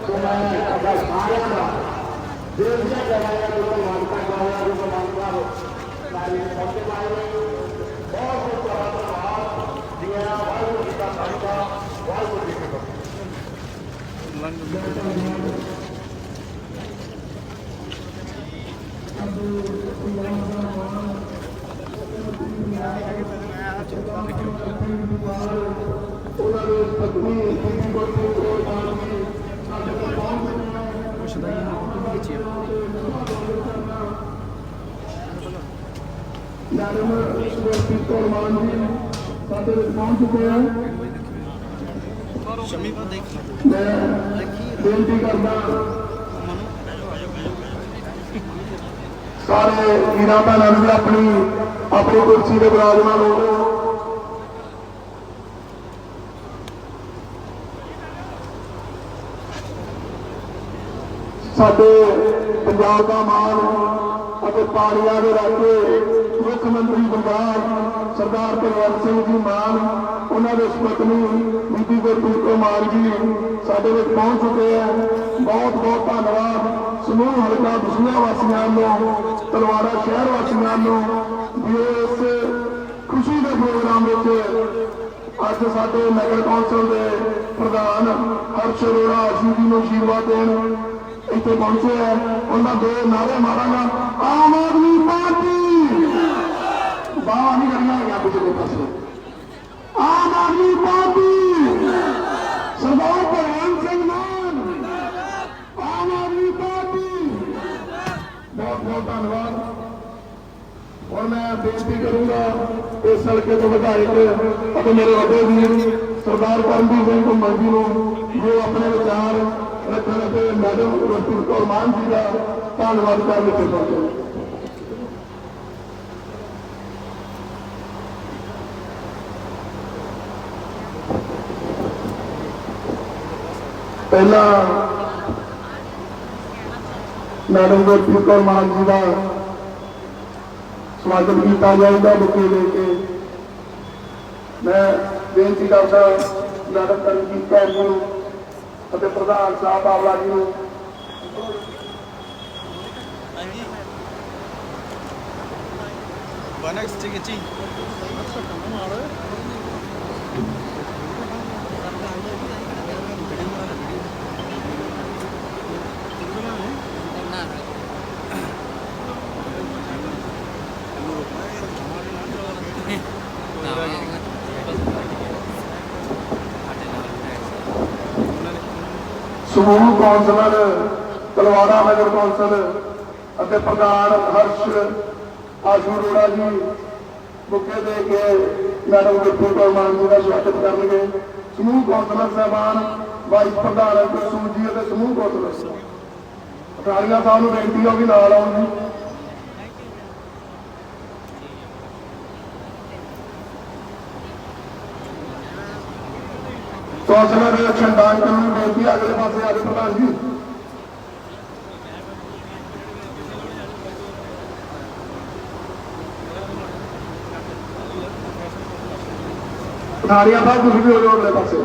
ਸੋ ਮੈਂ ਤੁਹਾਡਾ ਸਾਰਿਆਂ ਦਾ ਦਿਲ ਦੀਆਂ ਗੱਲਾਂ ਨੂੰ ਮਾਨਤਾ ਕਰਾਂਗਾ ਜੋ ਮਾਨਤਾ ਸਾਰੇ ਪਹੁੰਚੇ ਪਾਏ ਨੇ ਬਹੁਤ ਬਹੁਤ ਤੁਹਾਡਾ ਧੰਨਵਾਦ ਜੀਆਂ ਵਾਹਿਗੁਰੂ ਜੀ ਦਾ ਖਾਲਸਾ ਵਾਹਿਗੁਰੂ ਜੀ ਕੀ ਫਤਿਹ ਉਹਨਾਂ ਦੇ ਪਤਨੀ ਬੀਬੀ ਗੁਰਪ੍ਰੀਤ ਕੌਰ ਪੁੱਛਦਾ ਹੀ ਨਾ ਫੋਟੋ ਖਿੱਚੀ ਮੈਡਮ ਗੁਰਪ੍ਰੀਤ ਕੌਰ ਜੀ ਸਾਡੇ ਵਿੱਚ ਪਹੁੰਚ ਚੁੱਕੇ ਆ ਸ਼ਮੀ ਕੋ ਦੇਖ ਮੈਂ ਬੇਨਤੀ ਕਰਦਾ ਸਾਰੇ ਵੀਰਾਂ ਭੈਣਾਂ ਨੂੰ ਵੀ ਆਪਣੀ ਆਪਣੀ ਕੁਰਸੀ ਦੇ ਬਿਰਾਜਮਾਨ ਹੋ ਸਾਡੇ ਪੰਜਾਬ ਦਾ ਮਾਣ ਅਤੇ ਪਾਣੀਆਂ ਦੇ ਰਾਜੇ ਮੁੱਖ ਮੰਤਰੀ ਪੰਜਾਬ ਸਰਦਾਰ ਭਗਵੰਤ ਸਿੰਘ ਜੀ ਮਾਨ, ਉਹਨਾਂ ਦੇ ਸੁਪਤਨੀ ਬੀਬੀ ਗੁਰਪ੍ਰੀਤ ਕੌਰ ਮਾਨ ਜੀ ਸਾਡੇ ਵਿੱਚ ਪਹੁੰਚ ਚੁੱਕੇ ਆ। ਬਹੁਤ ਬਹੁਤ ਧੰਨਵਾਦ। ਸਮੂਹ ਹਲਕਾ ਦਸੂਆ ਵਾਸੀਆਂ ਨੂੰ ਤਲਵਾੜਾ ਸ਼ਹਿਰ ਵਾਸੀਆਂ ਨੂੰ ਵੀ ਇਸ ਖੁਸ਼ੀ ਦੇ ਪ੍ਰੋਗਰਾਮ ਵਿੱਚ ਅੱਜ ਸਾਡੇ ਨਗਰ ਕੌਂਸਲ ਦੇ ਪ੍ਰਧਾਨ ਹਰਸ਼ ਅਰੋੜਾ ਆਸ਼ੂ ਜੀ ਨੂੰ ਆਸ਼ੀਰਵਾਦ ਦੇਣ ਇੱਥੇ ਪਹੁੰਚੇ ਹੈ ਉਹਨਾਂ ਦੋ ਨਾਰੇ ਮਾਰਾਂਗਾ। ਆਮ ਆਦਮੀ ਪਾਰਟੀ। ਬਾਵਾ ਨਹੀਂ ਕਰੀਆਂ ਹੈਗੀਆਂ ਪਿਛਲੇ ਪਾਸੇ। ਆਮ ਆਦਮੀ ਪਾਰਟੀ। ਸਰਦਾਰ ਭਗਵੰਤ ਸਿੰਘ ਮਾਨ। ਆਮ ਆਦਮੀ ਪਾਰਟੀ। ਬਹੁਤ ਬਹੁਤ ਧੰਨਵਾਦ। ਹੁਣ ਮੈਂ ਬੇਨਤੀ ਕਰੂੰਗਾ ਇਸ ਹਲਕੇ ਤੋਂ ਵਿਧਾਇਕ ਅਤੇ ਮੇਰੇ ਵੱਡੇ ਵੀਰ ਸਰਦਾਰ ਕਰਮਜੀਤ ਸਿੰਘ ਘੁੰਮਣ ਜੀ ਨੂੰ ਜੋ ਆਪਣੇ ਮੈਡਮ ਗੁਰਪ੍ਰੀਤ ਕੌਰ ਮਾਨ ਜੀ ਦਾ ਧੰਨਵਾਦ ਕਰਨ ਲਈ ਪਹੁੰਚੇ ਪਹਿਲਾਂ ਮੈਡਮ ਗੁਰਪ੍ਰੀਤ ਕੌਰ ਮਾਨ ਜੀ ਦਾ ਸਵਾਗਤ ਕੀਤਾ ਜਾਊਗਾ ਬੁੱਕੇ ਦੇ ਕੇ। ਮੈਂ ਬੇਨਤੀ ਕਰਦਾ ਮੈਡਮ ਕਰਮਜੀਤ ਕੌਰ ਨੂੰ ਅਤੇ ਪ੍ਰਧਾਨ ਸਾਹਿਬ ਆਵਲਾ ਜੀ ਨੂੰ ਹਾਂਜੀ। ਬਨਕਸ ਚਿਕਚੀ ਸਮੂਹ ਕੌਂਸਲਰ ਤਲਵਾਰਾ ਨਗਰ ਕੌਂਸਲ ਅਤੇ ਪ੍ਰਧਾਨ ਹਰਸ਼ ਆਸ਼ੂ ਅਰੋੜਾ ਜੀ ਬੁੱਕੇ ਦੇ ਕੇ ਮੈਡਮ ਗੁਰਪ੍ਰੀਤ ਕੌਰ ਮਾਨ ਜੀ ਦਾ ਸਵਾਗਤ ਕਰਨਗੇ। ਸਮੂਹ ਕੌਂਸਲਰ ਸਾਹਿਬਾਨ ਵਾਈਸ ਪ੍ਰਧਾਨ ਕੁਲਸੂਮ ਜੀ ਅਤੇ ਸਮੂਹ ਕੌਂਸਲਰ ਅਟਾਰੀਆ ਸਾਹਿਬ ਨੂੰ ਬੇਨਤੀ ਹੋ ਉਹ ਵੀ ਨਾਲ ਆਉਣ ਜੀ ਕੌਂਸਲਰ ਛੰਦਾਂਕਲ ਨੂੰ ਬੇਨਤੀ ਹੈ ਅਗਲੇ ਪਾਸੇ ਆ ਕੇ ਪ੍ਰਧਾਨ ਜੀ ਪਠਾਰੀਆ ਸਾਹਿਬ ਤੁਸੀਂ ਵੀ ਹੋ ਜਾਓ ਅਗਲੇ ਪਾਸੇ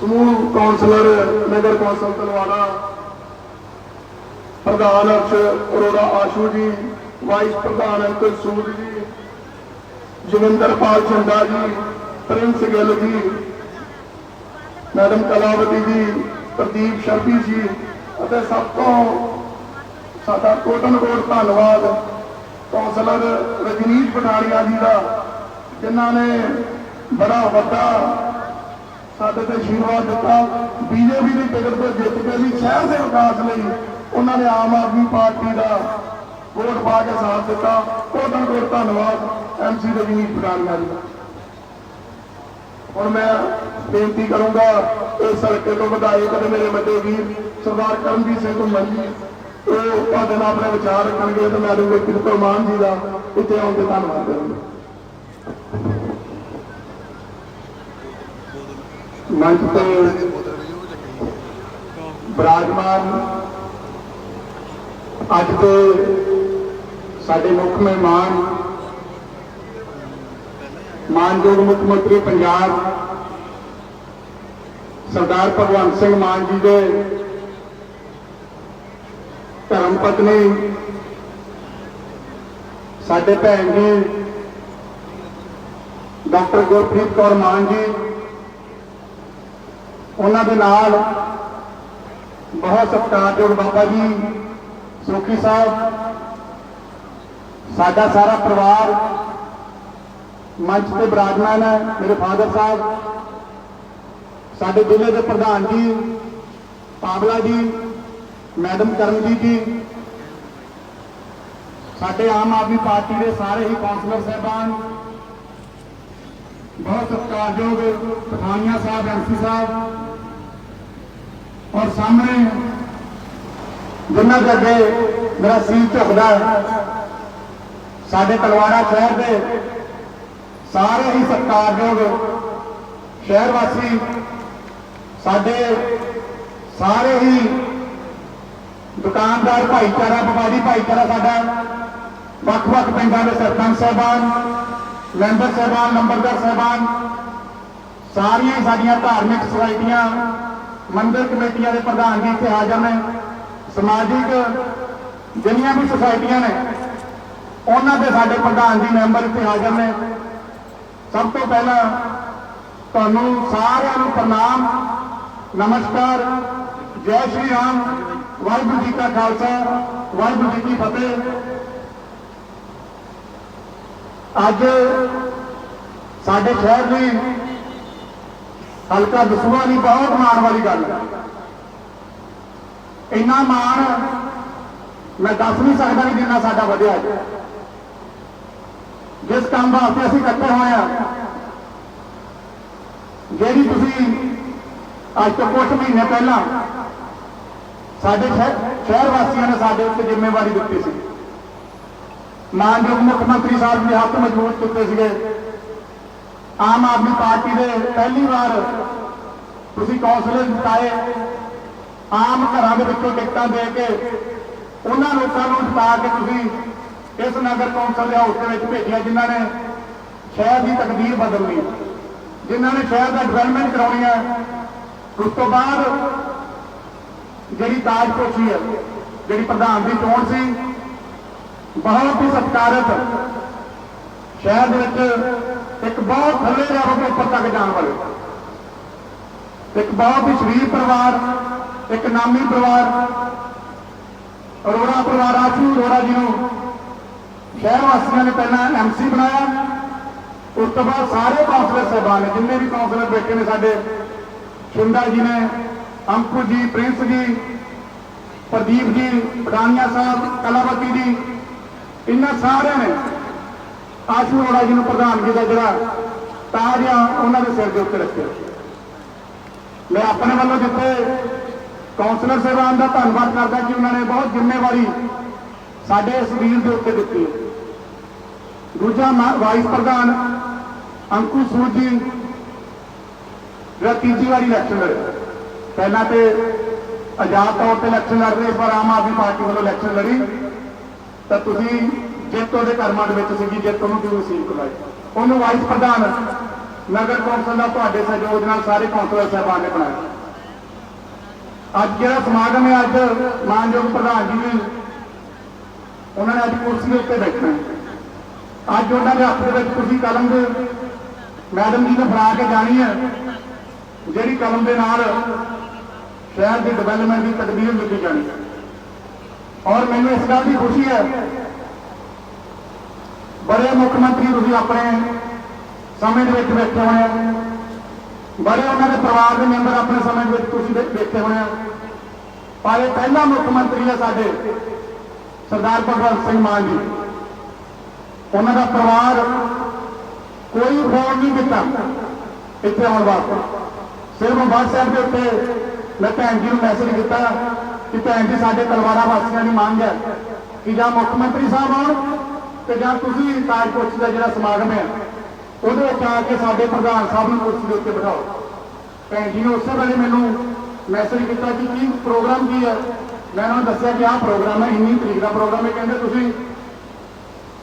ਸਮੂਹ ਕੌਂਸਲਰ ਨਗਰ ਕੌਂਸਲ ਤਲਵਾੜਾ ਪ੍ਰਧਾਨ ਅਰਸ਼ ਅਰੋੜਾ ਆਸ਼ੂ ਜੀ ਵਾਈਸ ਪ੍ਰਧਾਨ ਅੰਕਲ ਸੂਦ ਜੀ ਜੋਗਿੰਦਰਪਾਲ ਝੰਡਾ ਜੀ ਪ੍ਰਿੰਸ ਗਿੱਲ ਜੀ, ਮੈਡਮ ਕਲਾਵਤੀ ਜੀ, ਪ੍ਰਦੀਪ ਸ਼ਰਪੀ ਜੀ, ਅਤੇ ਸਭ ਤੋਂ ਸਾਡਾ ਕੋਟਨ ਕੋਟ ਧੰਨਵਾਦ ਕੌਂਸਲਰ ਰਜਨੀਤ ਪਠਾਰੀਆ ਜੀ ਦਾ, ਜਿਨ੍ਹਾਂ ਨੇ ਬੜਾ ਵੱਡਾ ਸਾਡੇ ਤੇ ਆਸ਼ੀਰਵਾਦ ਦਿੱਤਾ। ਬੀਜੇਪੀ ਦੀ ਟਿਕਟ ਤੇ ਜਿੱਤ ਕੇ ਵੀ ਸ਼ਹਿਰ ਦੇ ਵਿਕਾਸ ਲਈ ਉਹਨਾਂ ਨੇ ਆਮ ਆਦਮੀ ਪਾਰਟੀ ਦਾ ਵੋਟ ਪਾ ਕੇ ਸਾਥ ਦਿੱਤਾ। ਕੋਟਨ ਕੋਟ ਧੰਨਵਾਦ ਐਮਸੀ ਰਜਨੀਤ ਪਠਾਰੀਆ ਜੀ ਦਾ। ਹੁਣ ਮੈਂ ਬੇਨਤੀ ਕਰੂੰਗਾ ਇਸ ਹਲਕੇ ਤੋਂ ਵਿਧਾਇਕ ਅਤੇ ਮੇਰੇ ਵੱਡੇ ਵੀਰ ਸਰਦਾਰ ਕਰਮਜੀਤ ਸਿੰਘ ਘੁੰਮਣ ਜੀ, ਉਹ ਤੁਹਾਡੇ ਨਾਲ ਆਪਣੇ ਵਿਚਾਰ ਰੱਖਣਗੇ ਤੇ ਮੈਂ ਰੂਪੇ ਕਿਰਪਾ ਮਾਨ ਜੀ ਦਾ ਇੱਥੇ ਆਉਣ ਤੇ ਧੰਨਵਾਦ ਕਰਾਂਗਾ। ਮੰਚ ਤੇ ਬਰਾਜਮਾਨ ਅੱਜ ਦੇ ਸਾਡੇ ਮੁੱਖ ਮਹਿਮਾਨ ਮਾਨਯੋਗ ਮੁੱਖ ਮੰਤਰੀ ਪੰਜਾਬ ਸਰਦਾਰ ਭਗਵੰਤ ਸਿੰਘ ਮਾਨ ਜੀ ਦੇ ਧਰਮ ਪਤਨੀ, ਸਾਡੇ ਭੈਣ ਜੀ, ਡਾਕਟਰ ਗੁਰਪ੍ਰੀਤ ਕੌਰ ਮਾਨ ਜੀ, ਉਹਨਾਂ ਦੇ ਨਾਲ ਬਹੁਤ ਸਤਿਕਾਰਯੋਗ ਬਾਬਾ ਜੀ ਸੁਖੀ ਸਾਹਿਬ, ਸਾਡਾ ਸਾਰਾ ਪਰਿਵਾਰ ਮੰਚ ਤੇ ਬਰਾਜਮਾਨ ਹੈ ਮੇਰੇ ਫਾਦਰ ਸਾਹਿਬ, ਸਾਡੇ ਜ਼ਿਲ੍ਹੇ ਦੇ ਪ੍ਰਧਾਨ ਜੀ, ਪਾਵਲਾ ਜੀ, ਮੈਡਮ ਕਰਮਜੀਤ ਜੀ, ਸਾਡੇ ਆਮ ਆਦਮੀ ਪਾਰਟੀ ਦੇ ਸਾਰੇ ਹੀ ਕੌਂਸਲਰ ਸਾਹਿਬਾਨ, ਬਹੁਤ ਸਤਿਕਾਰਯੋਗ ਪਠਾਨੀਆ ਸਾਹਿਬ ਐਮਸੀ ਸਾਹਿਬ, ਔਰ ਸਾਹਮਣੇ ਜਿਨ੍ਹਾਂ ਦੇ ਅੱਗੇ ਮੇਰਾ ਸੀਰ ਝੁਕਦਾ ਸਾਡੇ ਤਲਵਾੜਾ ਸ਼ਹਿਰ ਦੇ ਸਾਰੇ ਹੀ ਸਤਿਕਾਰਯੋਗ ਸ਼ਹਿਰ ਵਾਸੀ, ਸਾਡੇ ਸਾਰੇ ਹੀ ਦੁਕਾਨਦਾਰ ਭਾਈਚਾਰਾ, ਵਪਾਰੀ ਭਾਈਚਾਰਾ ਸਾਡਾ, ਵੱਖ-ਵੱਖ ਪਿੰਡਾਂ ਦੇ ਸਰਪੰਚ ਸਾਹਿਬਾਨ, ਮੈਂਬਰ ਸਾਹਿਬਾਨ, ਨੰਬਰਦਾਰ ਸਾਹਿਬਾਨ, ਸਾਰੀਆਂ ਹੀ ਸਾਡੀਆਂ ਧਾਰਮਿਕ ਸੁਸਾਇਟੀਆਂ, ਮੰਦਿਰ ਕਮੇਟੀਆਂ ਦੇ ਪ੍ਰਧਾਨ ਜੀ ਇੱਥੇ ਹਾਜ਼ਰ ਨੇ, ਸਮਾਜਿਕ ਜਿੰਨੀਆਂ ਵੀ ਸੁਸਾਇਟੀਆਂ ਨੇ, ਉਹਨਾਂ ਦੇ ਸਾਡੇ ਪ੍ਰਧਾਨ ਜੀ ਮੈਂਬਰ ਇੱਥੇ ਹਾਜ਼ਰ ਨੇ। ਸਭ ਤੋਂ ਪਹਿਲਾਂ ਤੁਹਾਨੂੰ ਸਾਰਿਆਂ ਨੂੰ ਪ੍ਰਣਾਮ, ਨਮਸਕਾਰ, ਜੈ ਸ਼੍ਰੀ ਰਾਮ, ਵਾਹਿਗੁਰੂ ਜੀ ਕਾ ਖਾਲਸਾ, ਵਾਹਿਗੁਰੂ ਜੀ ਕੀ ਫਤਿਹ। ਅੱਜ ਸਾਡੇ ਸ਼ਹਿਰ ਦੀ ਹਲਕਾ ਦਸੂਆ ਦੀ ਬਹੁਤ ਮਾਣ ਵਾਲੀ ਗੱਲ ਹੈ। ਇੰਨਾ ਮਾਣ ਮੈਂ ਦੱਸ ਨਹੀਂ ਸਕਦਾ ਕਿ ਜਿੰਨਾ ਸਾਡਾ ਵਧਿਆ ਹੈ। ਜਿਸ ਕੰਮ ਵਾਸਤੇ ਅਸੀਂ ਇਕੱਠੇ ਹੋਏ ਆ ਜਿਹੜੀ ਤੁਸੀਂ ਅੱਜ ਤੋਂ ਕੁਝ ਮਹੀਨੇ ਪਹਿਲਾਂ ਸਾਡੇ ਸ਼ਹਿਰ ਵਾਸੀਆਂ ਨੇ ਸਾਡੇ ਉੱਤੇ ਜ਼ਿੰਮੇਵਾਰੀ ਦਿੱਤੀ ਸੀ। ਮਾਨਯੋਗ ਮੁੱਖ ਮੰਤਰੀ ਸਾਹਿਬ ਦੇ ਹੱਥ ਮਜ਼ਬੂਤ ਕੀਤੇ ਸੀਗੇ। ਆਮ ਆਦਮੀ ਪਾਰਟੀ ਦੇ ਪਹਿਲੀ ਵਾਰ ਤੁਸੀਂ ਕੌਂਸਲਰ ਜਿਤਾਏ। ਆਮ ਘਰਾਂ ਦੇ ਵਿੱਚੋਂ ਟਿਕਟਾਂ ਦੇ ਕੇ ਉਹਨਾਂ ਲੋਕਾਂ ਨੂੰ ਜਿਤਾ ਕੇ ਤੁਸੀਂ ਇਸ ਨਗਰ ਕੌਂਸਲ ਦੇ ਹਾਊਸ ਦੇ ਵਿੱਚ ਭੇਜਿਆ ਜਿਨ੍ਹਾਂ ਨੇ ਸ਼ਹਿਰ ਦੀ ਤਕਦੀਰ ਬਦਲਣੀ ਹੈ ਜਿਨ੍ਹਾਂ ਨੇ ਸ਼ਹਿਰ ਦਾ ਡਿਵੈਲਪਮੈਂਟ ਕਰਾਉਣੀ ਹੈ, ਉਸ ਤੋਂ ਬਾਅਦ ਜਿਹੜੀ ਤਾਜਪੋਸ਼ੀ ਹੈ, ਜਿਹੜੀ ਪ੍ਰਧਾਨ ਦੀ ਚੋਣ ਸੀ, ਬਹੁਤ ਹੀ ਸਤਿਕਾਰਤ ਸ਼ਹਿਰ ਦੇ ਵਿੱਚ ਇੱਕ ਬਹੁਤ ਥੱਲੇ ਲੈਵਲ ਤੋਂ ਉੱਪਰ ਤੱਕ ਜਾਣ ਵਾਲੇ। ਇੱਕ ਬਹੁਤ ਹੀ ਸ਼ਰੀਫ ਪਰਿਵਾਰ, ਇੱਕ ਨਾਮੀ ਪਰਿਵਾਰ, ਅਰੋੜਾ ਪਰਿਵਾਰ ਆਸ਼ੂ ਅਰੋੜਾ ਜੀ ਨੂੰ ਸ਼ਹਿਰ ਵਾਸੀਆਂ ਨੇ ਪਹਿਲਾਂ ਐਮਸੀ ਬਣਾਇਆ। ਉਸ ਤੋਂ ਬਾਅਦ ਸਾਰੇ ਕੌਂਸਲਰ ਸਾਹਿਬਾਨ ਨੇ, ਜਿੰਨੇ ਵੀ ਕੌਂਸਲਰ ਬੈਠੇ ਨੇ ਸਾਡੇ, ਸ਼ਿੰਦਾ ਜੀ ਨੇ ਅੰਕੂ ਜੀ, ਪ੍ਰਿੰਸ ਜੀ, ਪ੍ਰਦੀਪ ਜੀ, ਪਠਾਨੀਆ ਸਾਹਿਬ, ਕਲਾਵਤੀ ਜੀ, ਇਹਨਾਂ ਸਾਰਿਆਂ ਨੇ ਆਸ਼ੂ ਅਰੋੜਾ ਜੀ ਨੂੰ ਪ੍ਰਧਾਨਗੀ ਦਾ ਜਿਹੜਾ ਤਾਜ ਆ, ਉਹਨਾਂ ਦੇ ਸਿਰ ਦੇ ਉੱਤੇ ਰੱਖਿਆ। ਮੈਂ ਆਪਣੇ ਵੱਲੋਂ ਜਿੱਥੇ ਕੌਂਸਲਰ ਸਾਹਿਬਾਨ ਦਾ ਧੰਨਵਾਦ ਕਰਦਾ ਕਿ ਉਹਨਾਂ ਨੇ ਬਹੁਤ ਜ਼ਿੰਮੇਵਾਰੀ ਸਾਡੇ ਇਸ ਵੀਰ ਦੇ ਉੱਤੇ ਦਿੱਤੀ ਹੈ। ਦੂਜਾ ਵਾਈਸ ਪ੍ਰਧਾਨ ਅੰਕੁਰ ਸੂਦ ਜੀ ਜਿਹੜਾ ਤੀਜੀ ਵਾਰੀ ਇਲੈਕਸ਼ਨ ਲੜਿਆ ਪਹਿਲਾਂ ਤੇ ਆਜ਼ਾਦ ਤੌਰ ਤੇ ਇਲੈਕਸ਼ਨ ਲੜ ਰਹੇ, ਪਰ ਆਮ ਆਦਮੀ ਪਾਰਟੀ ਵੱਲੋਂ ਇਲੈਕਸ਼ਨ ਲੜੀ। ਤਾਂ ਤੁਸੀਂ ਜਿੱਤ ਉਹਦੇ ਕਰਮਾਂ ਦੇ ਵਿੱਚ ਸੀਗੀ, ਜਿੱਤ ਉਹਨੂੰ ਕਿਉਂ ਨਸੀਬ ਕਰਾਈ ਉਹਨੂੰ ਵਾਈਸ ਪ੍ਰਧਾਨ ਨਗਰ ਕੌਂਸਲ ਦਾ ਤੁਹਾਡੇ ਸਹਿਯੋਗ ਨਾਲ ਸਾਰੇ ਕੌਂਸਲਰ ਸਾਹਿਬਾਨ ਨੇ ਬਣਾਇਆ। ਅੱਜ ਜਿਹੜਾ ਸਮਾਗਮ ਹੈ, ਅੱਜ ਮਾਨਯੋਗ ਪ੍ਰਧਾਨ ਜੀ ਨੇ, ਉਹਨਾਂ ਨੇ ਅੱਜ ਕੁਰਸੀ ਉੱਤੇ ਬੈਠਣਾ ਹੈ। ਅੱਜ ਉਹਨਾਂ ਦੇ ਹੱਥ ਦੇ ਵਿੱਚ ਤੁਸੀਂ ਕਲਮ ਦੇ ਮੈਡਮ ਜੀ ਨੇ ਫੜਾ ਕੇ ਜਾਣੀ ਹੈ, ਜਿਹੜੀ ਕਲਮ ਦੇ ਨਾਲ ਸ਼ਹਿਰ ਦੀ ਡਿਵੈਲਪਮੈਂਟ ਦੀ ਤਕਦੀਰ ਲਿਖੀ ਜਾਣੀ ਹੈ। ਔਰ ਮੈਨੂੰ ਇਸ ਗੱਲ ਦੀ ਖੁਸ਼ੀ ਹੈ, ਬੜੇ ਮੁੱਖ ਮੰਤਰੀ ਤੁਸੀਂ ਆਪਣੇ ਸਮੇਂ ਦੇ ਵਿੱਚ ਬੈਠੇ ਹੋਏ ਆ ਬੜੇ ਉਹਨਾਂ ਦੇ ਪਰਿਵਾਰ ਦੇ ਮੈਂਬਰ ਆਪਣੇ ਸਮੇਂ ਦੇ ਵਿੱਚ ਤੁਸੀਂ ਬੈ- ਬੈਠੇ ਹੋਏ ਆ ਪਰ ਇਹ ਪਹਿਲਾ ਮੁੱਖ ਮੰਤਰੀ ਹੈ ਸਾਡੇ ਸਰਦਾਰ ਭਗਵੰਤ ਸਿੰਘ ਮਾਨ ਜੀ। ਉਹਨਾਂ ਦਾ ਪਰਿਵਾਰ ਕੋਈ ਫੋਨ ਨਹੀਂ ਦਿੱਤਾ ਇੱਥੇ ਆਉਣ ਵਾਸਤੇ। ਸਿਰਫ WhatsApp ਦੇ ਉੱਤੇ ਮੈਂ ਭੈਣ ਜੀ ਨੂੰ ਮੈਸੇਜ ਕੀਤਾ ਕਿ ਭੈਣ ਜੀ, ਸਾਡੇ ਤਲਵਾਰਾ ਵਾਸੀਆਂ ਦੀ ਮੰਗ ਹੈ ਕਿ ਜਾਂ ਮੁੱਖ ਮੰਤਰੀ ਸਾਹਿਬ ਆਉਣ ਤੇ ਜਾਂ ਤੁਸੀਂ ਤਾਜਪੁਰ ਦਾ ਜਿਹੜਾ ਸਮਾਗਮ ਹੈ, ਉਹਦੇ ਵਿੱਚ ਆ ਕੇ ਸਾਡੇ ਪ੍ਰਧਾਨ ਸਾਹਿਬ ਨੂੰ ਕੁਰਸੀ ਦੇ ਉੱਤੇ ਬਿਠਾਓ। ਭੈਣ ਜੀ ਨੇ ਉਸੇ ਵੇਲੇ ਮੈਨੂੰ ਮੈਸੇਜ ਕੀਤਾ ਕਿ ਕੀ ਪ੍ਰੋਗਰਾਮ ਕੀ ਹੈ? ਮੈਂ ਉਹਨਾਂ ਨੂੰ ਦੱਸਿਆ ਕਿ ਆਹ ਪ੍ਰੋਗਰਾਮ ਹੈ, ਇੰਨੀ ਤਰੀਕ ਦਾ ਪ੍ਰੋਗਰਾਮ ਹੈ। ਕਹਿੰਦੇ ਤੁਸੀਂ